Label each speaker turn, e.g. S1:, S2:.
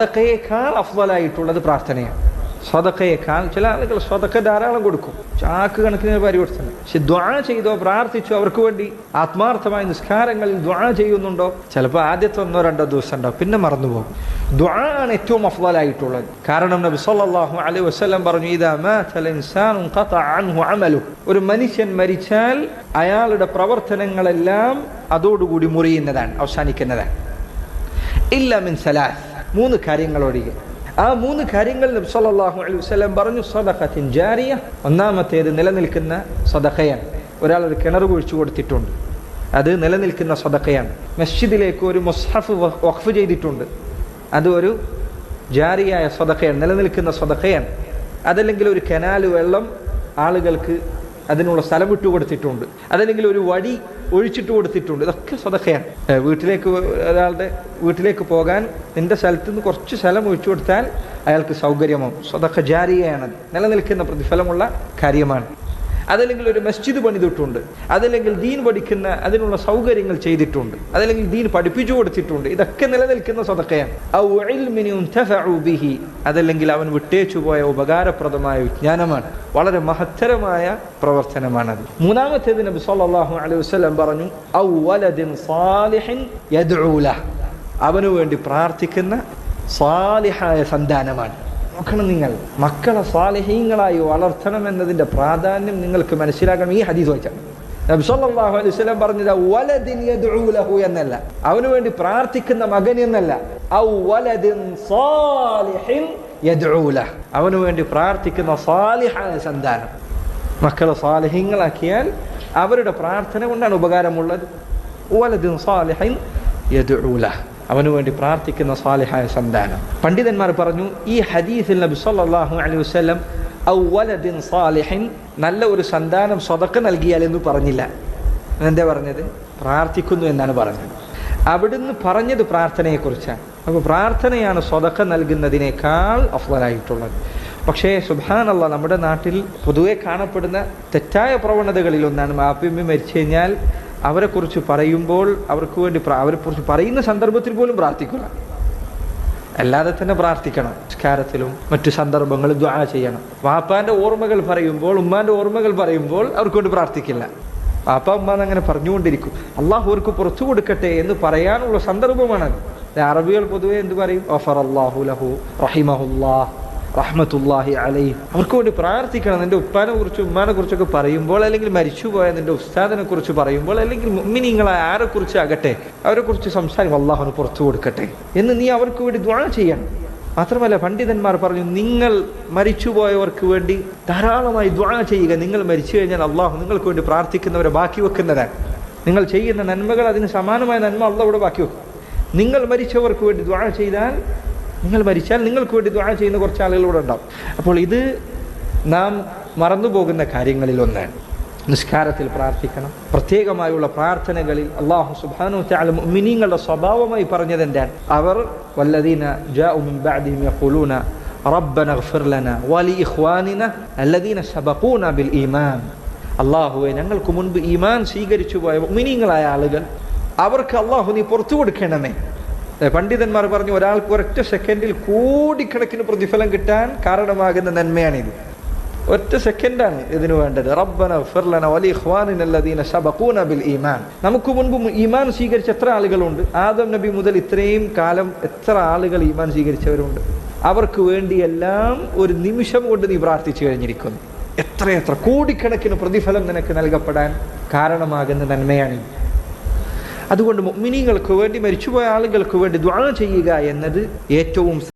S1: സ്വതക്കയേക്കാൾ അഫ്വലായിട്ടുള്ളത് പ്രാർത്ഥനയാണ്. സ്വതക്കയേക്കാൾ ചില ആളുകൾ സ്വതക്ക ധാരാളം കൊടുക്കും. ചാക്ക് കണക്കിന് പരിവർത്തനം പക്ഷെ ദ്വാ ചെയ്തോ പ്രാർത്ഥിച്ചോ അവർക്ക് വേണ്ടി ആത്മാർത്ഥമായ നിസ്കാരങ്ങളിൽ ദ്വാ ചെയ്യുന്നുണ്ടോ? ചിലപ്പോൾ ആദ്യത്തെ ഒന്നോ രണ്ടോ ദിവസം ഉണ്ടാവും. പിന്നെ മറന്നുപോകും. ദ്വാ ആണ് ഏറ്റവും അഫ്വലായിട്ടുള്ളത്. കാരണം നബി സല്ലല്ലാഹു അലൈഹി വസ്ലം പറഞ്ഞു ഇതാ ഒരു മനുഷ്യൻ മരിച്ചാൽ അയാളുടെ പ്രവർത്തനങ്ങളെല്ലാം അതോടുകൂടി മുറിയുന്നതാണ് അവസാനിക്കുന്നതാണ്. ഇല്ല മിൻ സലാസ്. മൂന്ന് കാര്യങ്ങൾ ഒഴികെ ആ മൂന്ന് കാര്യങ്ങൾ നബി സല്ലല്ലാഹു അലൈഹി വസല്ലം പറഞ്ഞു സദഖത്തിൻ ജാരിയ. ഒന്നാമത്തേത് നിലനിൽക്കുന്ന സദഖയാണ്. ഒരാൾ ഒരു കിണർ കുഴിച്ചു കൊടുത്തിട്ടുണ്ട്. അത് നിലനിൽക്കുന്ന സദഖയാണ്. മസ്ജിദിലേക്ക് ഒരു മുസ്ഹഫ് വഖഫ് ചെയ്തിട്ടുണ്ട്. അത് ഒരു ജാരിയായ സദഖയാണ് നിലനിൽക്കുന്ന സദഖയാണ്. അതല്ലെങ്കിൽ ഒരു കനാല് വെള്ളം ആളുകൾക്ക് അതിനുള്ള സ്ഥലം വിട്ടു കൊടുത്തിട്ടുണ്ട്. അതല്ലെങ്കിൽ ഒരു വഴി ഒഴിച്ചിട്ട് കൊടുത്തിട്ടുണ്ട്. ഇതൊക്കെ സ്വതക്കയാണ് വീട്ടിലേക്ക് ഒരാളുടെ വീട്ടിലേക്ക് പോകാൻ നിന്റെ സ്ഥലത്ത് നിന്ന് കുറച്ച് സ്ഥലം ഒഴിച്ചു കൊടുത്താൽ അയാൾക്ക് സൗകര്യമാവും. സ്വതക്ക ജാരിയാണ് നിലനിൽക്കുന്ന പ്രതിഫലമുള്ള കാര്യമാണ്. അതല്ലെങ്കിൽ ഒരു മസ്ജിദ് പണിതിട്ടുണ്ട്. അതല്ലെങ്കിൽ ദീൻ പഠിക്കുന്ന അതിനുള്ള സൗകര്യങ്ങൾ ചെയ്തിട്ടുണ്ട്. അതല്ലെങ്കിൽ ദീൻ പഠിപ്പിച്ചു കൊടുത്തിട്ടുണ്ട്. ഇതൊക്കെ നിലനിൽക്കുന്ന സ്വതക്കയാണ്. അതല്ലെങ്കിൽ അവൻ വിട്ടേച്ചു പോയ ഉപകാരപ്രദമായ വിജ്ഞാനമാണ്. വളരെ മഹത്തരമായ പ്രവർത്തനമാണത്. മൂന്നാമത്തേത് നബി സല്ലല്ലാഹു അലൈഹി വസല്ലം പറഞ്ഞു. അവനു വേണ്ടി പ്രാർത്ഥിക്കുന്ന സാലിഹായ സന്താനമാണ്. നോക്കണം നിങ്ങൾ. മക്കളെ സ്വാലഹീങ്ങളായി വളർത്തണം എന്നതിന്റെ പ്രാധാന്യം നിങ്ങൾക്ക് മനസ്സിലാക്കണം. ഈ ഹദീസ് വായിച്ചാൽ നബി സല്ലല്ലാഹു അലൈഹി പറഞ്ഞത് വലദിൻ എന്നല്ല. അവന് വേണ്ടി പ്രാർത്ഥിക്കുന്ന മകൻ എന്നല്ല. അവന് വേണ്ടി പ്രാർത്ഥിക്കുന്ന സന്താനം. മക്കളെ സാലിഹ്യങ്ങളാക്കിയാൽ അവരുടെ പ്രാർത്ഥന കൊണ്ടാണ് ഉപകാരമുള്ളത്. വലദിൻ സാലിഹിൻ അവന് വേണ്ടി പ്രാർത്ഥിക്കുന്ന സ്വാലിഹായ സന്താനം. പണ്ഡിതന്മാർ പറഞ്ഞു ഈ ഹദീസിൽ നബി സല്ലല്ലാഹു അലൈഹി വസ്ലം ഔവലദിൻ വലദിൻ സാലിഹിൻ നല്ല ഒരു സന്താനം സ്വതക്ക നൽകിയാൽ എന്ന് പറഞ്ഞില്ല. എന്താ പറഞ്ഞത്? പ്രാർത്ഥിക്കുന്നു എന്നാണ് പറഞ്ഞത്. അവിടുന്ന് പറഞ്ഞത് പ്രാർത്ഥനയെക്കുറിച്ചാണ്. അപ്പോൾ പ്രാർത്ഥനയാണ് സ്വതക്ക നൽകുന്നതിനേക്കാൾ അഫ്വലായിട്ടുള്ളത് പക്ഷേ സുബാനല്ല നമ്മുടെ നാട്ടിൽ പൊതുവെ കാണപ്പെടുന്ന തെറ്റായ പ്രവണതകളിലൊന്നാണ് ഒന്നാണ് മാപ്പിയമ്മ മരിച്ചു കഴിഞ്ഞാൽ അവരെക്കുറിച്ച് പറയുമ്പോൾ അവർക്ക് വേണ്ടി അവരെക്കുറിച്ച് പറയുന്ന സന്ദർഭത്തിൽ പോലും പ്രാർത്ഥിക്കുക. അല്ലാതെ തന്നെ പ്രാർത്ഥിക്കണം. സംസ്കാരത്തിലും മറ്റു സന്ദർഭങ്ങളും ദ്വാ ചെയ്യണം. വാപ്പാന്റെ ഓർമ്മകൾ പറയുമ്പോൾ ഉമ്മാന്റെ ഓർമ്മകൾ പറയുമ്പോൾ അവർക്ക് വേണ്ടി പ്രാർത്ഥിക്കില്ല. വാപ്പ ഉമ്മ അങ്ങനെ പറഞ്ഞുകൊണ്ടിരിക്കും. അള്ളാഹു അവർക്ക് പുറത്തു കൊടുക്കട്ടെ എന്ന് പറയാനുള്ള സന്ദർഭമാണ് അറബികൾ പൊതുവെ എന്ത് പറയും? ഓഫർ അള്ളാഹു ലഹു റഹിമഹുല്ലാ റഹ്മത്തുല്ലാഹി അലൈഹി. അവർക്ക് വേണ്ടി പ്രാർത്ഥിക്കണം. നിന്റെ ഉപ്പാനെ കുറിച്ചും ഉമ്മാനെ കുറിച്ചൊക്കെ പറയുമ്പോൾ അല്ലെങ്കിൽ മരിച്ചുപോയ നിന്റെ ഉസ്താദിനെ കുറിച്ച് പറയുമ്പോൾ അല്ലെങ്കിൽ മിനിങ്ങളെ ആരെ കുറിച്ച് ആകട്ടെ അവരെ കുറിച്ച് സംസാരിക്കും. അള്ളാഹുന് പുറത്തു കൊടുക്കട്ടെ. എന്ന് നീ അവർക്ക് വേണ്ടി ദ്വാ ചെയ്യണം. മാത്രമല്ല പണ്ഡിതന്മാർ പറഞ്ഞു നിങ്ങൾ മരിച്ചുപോയവർക്ക് വേണ്ടി ധാരാളമായി ദ്വാ ചെയ്യുക. നിങ്ങൾ മരിച്ചു കഴിഞ്ഞാൽ അള്ളാഹു നിങ്ങൾക്ക് വേണ്ടി പ്രാർത്ഥിക്കുന്നവരെ ബാക്കി വെക്കുന്നതാണ് നിങ്ങൾ ചെയ്യുന്ന നന്മകൾ അതിന് സമാനമായ നന്മ അള്ളാഹ് ഇവിടെ ബാക്കി വെക്കും. നിങ്ങൾ മരിച്ചവർക്ക് വേണ്ടി ദ്വാ ചെയ്താൽ നിങ്ങൾ മരിച്ചാൽ നിങ്ങൾക്ക് വേണ്ടി ദ്വാഴ ചെയ്യുന്ന കുറച്ച് ആളുകൾ ഇവിടെ ഉണ്ടാവും. അപ്പോൾ ഇത് നാം മറന്നുപോകുന്ന കാര്യങ്ങളിൽ ഒന്നാണ്. നിസ്കാരത്തിൽ പ്രാർത്ഥിക്കണം. പ്രത്യേകമായുള്ള പ്രാർത്ഥനകളിൽ അള്ളാഹു സുബാനു ചാലും മിനിങ്ങളുടെ സ്വഭാവമായി പറഞ്ഞത് എന്താണ്? അവർ വല്ലദീന ജാഉമിൻ റബ്ബന ഗഫിർലന വലി ഇഖ്വാനിന അല്ലദീന സബഖൂന ബിൽ ഈമാൻ. അള്ളാഹുവെ ഞങ്ങൾക്ക് മുൻപ് ഈമാൻ സ്വീകരിച്ചു പോയ മിനിങ്ങളായ ആളുകൾ അവർക്ക് അള്ളാഹു നീ പുറത്തു കൊടുക്കണമേ. പണ്ഡിതന്മാർ പറഞ്ഞു ഒരാൾക്ക് ഒരൊറ്റ സെക്കൻഡിൽ കോടിക്കണക്കിന് പ്രതിഫലം കിട്ടാൻ കാരണമാകുന്ന നന്മയാണിത്. ഒറ്റ സെക്കൻഡാണ് ഇതിനു വേണ്ടത്. റബ്ബന ഫിർലന വലി ഖ്വാനിനല്ലദീന സബഖൂന ബിൽ ഈമാൻ. നമുക്ക് മുൻപ് ഈമാൻ സ്വീകരിച്ച എത്ര ആളുകളുണ്ട്? ആദം നബി മുതൽ ഇത്രയും കാലം എത്ര ആളുകൾ ഈമാൻ സ്വീകരിച്ചവരുണ്ട്? അവർക്ക് വേണ്ടിയെല്ലാം ഒരു നിമിഷം കൊണ്ട് നീ പ്രാർത്ഥിച്ചു കഴിഞ്ഞിരിക്കുന്നു. എത്രയെത്ര കോടിക്കണക്കിന് പ്രതിഫലം നിനക്ക് നൽകപ്പെടാൻ കാരണമാകുന്ന നന്മയാണിത്. അതുകൊണ്ട് മുഅ്മിനീങ്ങൾക്ക് വേണ്ടി മരിച്ചുപോയ ആളുകൾക്ക് വേണ്ടി ദ്വാ ചെയ്യുക എന്നത് ഏറ്റവും